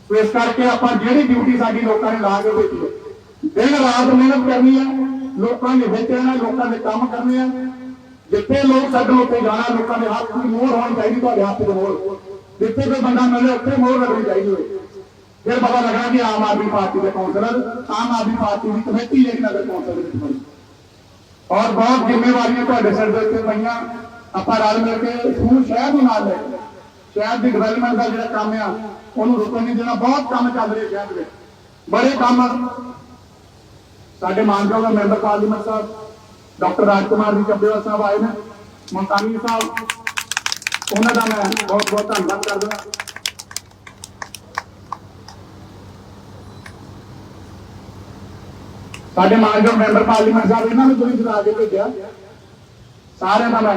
ਸੋ ਇਸ ਕਰਕੇ ਆਪਾਂ ਜਿਹੜੀ ਡਿਊਟੀ ਸਾਡੀ ਲੋਕਾਂ ਨੇ ਲਾ ਕੇ ਦਿੱਤੀ ਹੈ। ਦਿਨ ਰਾਤ ਮਿਹਨਤ ਕਰਨੀ ਹੈ, ਲੋਕਾਂ ਦੇ ਵਿੱਚ ਰਹਿਣਾ, ਲੋਕਾਂ ਦੇ ਕੰਮ ਕਰਨੇ ਆ। ਜਿੱਥੇ ਲੋਕ ਸਾਡੇ ਉੱਤੇ ਜਾਣਾ, ਲੋਕਾਂ ਦੇ ਹੱਥ ਦੀ ਮੋਹਰ ਹੋਣੀ ਚਾਹੀਦੀ, ਤੁਹਾਡੇ ਹੱਥ ਦੀ ਮੋਹਰ। ਜਿੱਥੇ ਕੋਈ ਬੰਦਾ ਮਿਲੇ, ਉੱਥੇ ਮੋਹਰ ਲੱਗਣੀ ਚਾਹੀਦੀ ਹੋਵੇ। ਫਿਰ ਪਤਾ ਲੱਗਣਾ ਕਿ ਆਮ ਆਦਮੀ ਪਾਰਟੀ ਦੇ ਕੌਂਸਲਰ, ਆਮ ਆਦਮੀ ਪਾਰਟੀ ਦੀ ਕਮੇਟੀ ਜਿਹੜੀ ਨਗਰ ਕੌਂਸਲ ਦੇ ਵਿੱਚ ਬਣੀ। ਔਰ ਬਹੁਤ ਜ਼ਿੰਮੇਵਾਰੀਆਂ ਤੁਹਾਡੇ ਸਿਰ ਦੇ ਉੱਤੇ ਪਈਆਂ। ਆਪਾਂ ਰਲ ਮਿਲ ਕੇ ਸਮੂਹ ਸ਼ਹਿਰ ਨੂੰ ਨਾਲ ਲੈ ਕੇ ਸ਼ਹਿਰ ਦੀ ਡਿਵੈਲਪਮੈਂਟ ਦਾ ਜਿਹੜਾ ਕੰਮ ਆ, ਉਹਨੂੰ ਰੁਕਣ ਨਹੀਂ ਦੇਣਾ। ਬਹੁਤ ਕੰਮ ਚੱਲ ਰਿਹਾ ਸ਼ਹਿਰ ਦੇ ਵਿੱਚ। ਬੜੇ ਕੰਮ ਸਾਡੇ ਮਾਨਯੋਗ ਮੈਂਬਰ ਪਾਰਲੀਮੈਂਟ ਸਾਹਿਬ, ਡਾਕਟਰ ਰਾਜਕੁਮਾਰ ਜੀ ਚੱਬੇਵਾਲ ਸਾਹਿਬ ਆਏ ਨੇ ਮਲਤਾਨੀ ਸਾਹਿਬ। ਉਹਨਾਂ ਦਾ ਮੈਂ ਬਹੁਤ ਬਹੁਤ ਧੰਨਵਾਦ ਕਰਦਾ। ਸਾਡੇ ਮਾਨਯੋਗ ਮੈਂਬਰ ਪਾਰਲੀਮੈਂਟ ਸਾਹਿਬ, ਇਹਨਾਂ ਨੂੰ ਤੁਸੀਂ ਜਿਤਾ ਕੇ ਭੇਜਿਆ, ਸਾਰਿਆਂ ਦਾ ਮੈਂ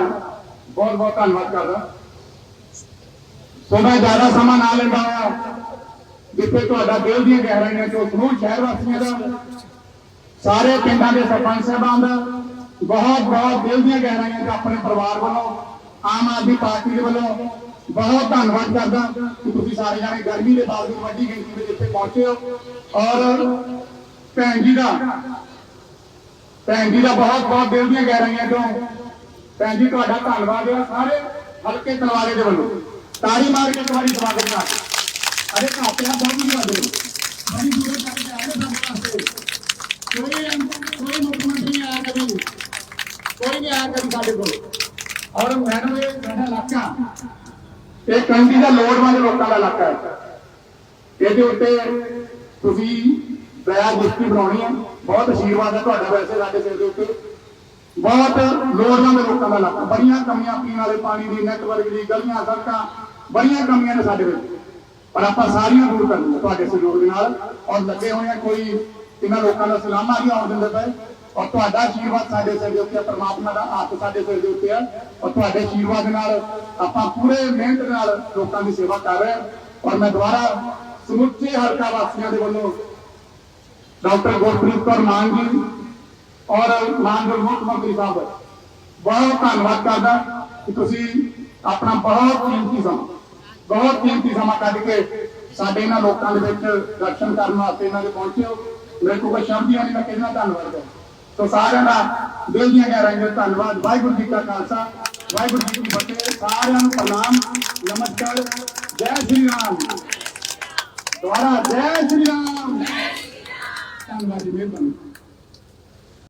ਬਹੁਤ ਬਹੁਤ ਧੰਨਵਾਦ ਕਰਦਾ। ਸੋ ਮੈਂ ਜ਼ਿਆਦਾ ਸਮਾਂ ਨਾ ਲੈਂਦਾ ਹੋਇਆ। ਜਿੱਥੇ ਤੁਹਾਡਾ ਦਿਲ ਦੀਆਂ ਗਹਿਰਾਈਆਂ ਚੋਂ ਸਮੂਹ ਸ਼ਹਿਰ ਵਾਸੀਆਂ ਦਾ, ਸਾਰੇ ਪਿੰਡਾਂ ਦੇ ਸਰਪੰਚ ਸਾਹਿਬਾਨ ਦਾ, ਬਹੁਤ ਬਹੁਤ ਦਿਲ ਦੀਆਂ ਗਹਿਰਾਈਆਂ ਚ ਆਪਣੇ ਪਰਿਵਾਰ ਵੱਲੋਂ, ਆਮ ਆਦਮੀ ਪਾਰਟੀ ਦੇ ਵੱਲੋਂ ਬਹੁਤ ਧੰਨਵਾਦ ਕਰਦਾ ਕਿ ਤੁਸੀਂ ਸਾਰੇ ਜਾਣੇ ਗਰਮੀ ਦੇ ਬਾਵਜੂਦ ਵੱਡੀ ਗਿਣਤੀ ਵਿੱਚ ਇੱਥੇ ਪਹੁੰਚੇ ਹੋ। ਔਰ ਭੈਣ ਜੀ ਦਾ, ਭੈਣ ਜੀ ਦਾ ਬਹੁਤ ਬਹੁਤ ਦਿਲ ਦੀਆਂ ਗਹਿਰਾਈਆਂ ਤੋਂ ਭੈਣ ਜੀ, ਤੁਹਾਡਾ ਧੰਨਵਾਦ ਹੈ ਸਾਰੇ ਹਲਕੇ ਤਲਵਾਰੇ ਦੇ ਵੱਲੋਂ। ਤਾੜੀ ਮਾਰ ਕੇ ਤੁਹਾਡੀ ਸਵਾਗਤ ਕਰ ਅਰੇ ਘਾਟਿਆ ਬਹੁਤ ਹੀ ਵੱਡੇ ਬੜੀ ਦੂਰ ਤੱਕ ਤੇ ਆਏ ਨੇ ਸਾਡੇ ਵਾਸਤੇ। ਕੋਈ ਕੋਈ ਮੁੱਖ ਮੰਤਰੀ ਆਇਆ ਕਦੀ। ਕੋਈ ਨਹੀਂ ਆਇਆ ਕਦੀ ਸਾਡੇ ਕੋਲ। ਔਰ ਮੈਡਮ ਇਹ ਇਹ ਕੰਡੀ ਦਾ ਲੋੜਵੰਦ ਲੋਕਾਂ ਦਾ ਇਲਾਕਾ ਹੈ। ਇਹਦੇ ਉੱਤੇ ਤੁਸੀਂ ਦਇਆ ਦ੍ਰਿਸ਼ਟੀ ਬਣਾਉਣੀ ਹੈ। ਬਹੁਤ ਆਸ਼ੀਰਵਾਦ ਹੈ ਤੁਹਾਡਾ ਵੈਸੇ ਸਾਡੇ ਸਿਰ ਦੇ ਉੱਤੇ। ਬਹੁਤ ਲੋੜਵੰਦ ਲੋਕਾਂ ਦਾ ਇਲਾਕਾ। ਬੜੀਆਂ ਕਮੀਆਂ ਪੀਣ ਵਾਲੇ ਪਾਣੀ ਦੀ ਨੈਟਵਰਕ ਦੀ, ਗਲੀਆਂ ਸੜਕਾਂ ਬੜੀਆਂ ਕਮੀਆਂ ਨੇ ਸਾਡੇ ਵਿੱਚ। ਪਰ ਆਪਾਂ ਸਾਰੀਆਂ ਦੂਰ ਕਰਨੀਆਂ ਤੁਹਾਡੇ ਸਹਿਯੋਗ ਦੇ ਨਾਲ। ਔਰ ਲੱਗੇ ਹੋਏ ਆ ਕੋਈ ਇਹਨਾਂ ਲੋਕਾਂ ਦਾ ਸਲਾਮਾ ਨਹੀਂ ਆਉਣ ਦਿੰਦੇ ਪਏ। ਔਰ ਤੁਹਾਡਾ ਆਸ਼ੀਰਵਾਦ ਸਾਡੇ ਸਿਰ ਦੇ ਉੱਤੇ ਪਰਮਾਤਮਾ ਦਾ ਹੱਥ ਸਾਡੇ ਸਿਰ ਦੇ ਉੱਤੇ ਆ। ਔਰ ਤੁਹਾਡੇ ਆਸ਼ੀਰਵਾਦ ਦੇ ਨਾਲ ਆਪਾਂ ਪੂਰੇ ਮਿਹਨਤ ਨਾਲ ਲੋਕਾਂ ਦੀ ਸੇਵਾ ਕਰ ਰਹੇ ਹਾਂ। ਔਰ ਮੈਂ ਦੁਬਾਰਾ ਸਮੁੱਚੇ ਹਲਕਾ ਵਾਸੀਆਂ ਦੇ ਵੱਲੋਂ ਡਾਕਟਰ ਗੁਰਪ੍ਰੀਤ ਕੌਰ ਮਾਨ ਜੀ, ਔਰ ਮਾਨਯੋਗ ਮੁੱਖ ਮੰਤਰੀ ਸਾਹਿਬ, ਬਹੁਤ ਧੰਨਵਾਦ ਕਰਦਾ ਕਿ ਤੁਸੀਂ ਆਪਣਾ ਬਹੁਤ ਕੀਮਤੀ ਸਮਾਂ ਬਹੁਤ ਕੀਮਤੀ ਸਮਾਂ ਕੱਢ ਕੇ ਸਾਡੇ ਇਹਨਾਂ ਲੋਕਾਂ ਦੇ ਵਿੱਚ ਦਰਸ਼ਨ ਕਰਨ ਵਾਸਤੇ ਇਹਨਾਂ ਦੇ ਪਹੁੰਚਿਓ ਮੇਰੇ ਕੋਲ ਕੋਈ ਨਹੀਂ, ਮੈਂ ਕਿੰਨਾ ਧੰਨਵਾਦ ਹੈ ਸੋ ਸਾਰਿਆਂ ਦਾ ਦਿਲ ਦੀਆਂ ਗਹਿਰਾਈਆਂ ਤੋਂ ਧੰਨਵਾਦ। ਵਾਹਿਗੁਰੂ ਜੀ ਕਾ ਖਾਲਸਾ, ਵਾਹਿਗੁਰੂ ਜੀ ਕੀ ਫਤਿਹ। ਸਾਰਿਆਂ ਨੂੰ ਪ੍ਰਣਾਮ, ਨਮਸਕਾਰ। ਜੈ ਸ਼੍ਰੀ ਰਾਮ। ਦੁਆਰਾ ਜੈ ਸ਼੍ਰੀ ਰਾਮ। ਧੰਨਵਾਦ ਜੀ, ਮਿਹਰਬਾਨੀ।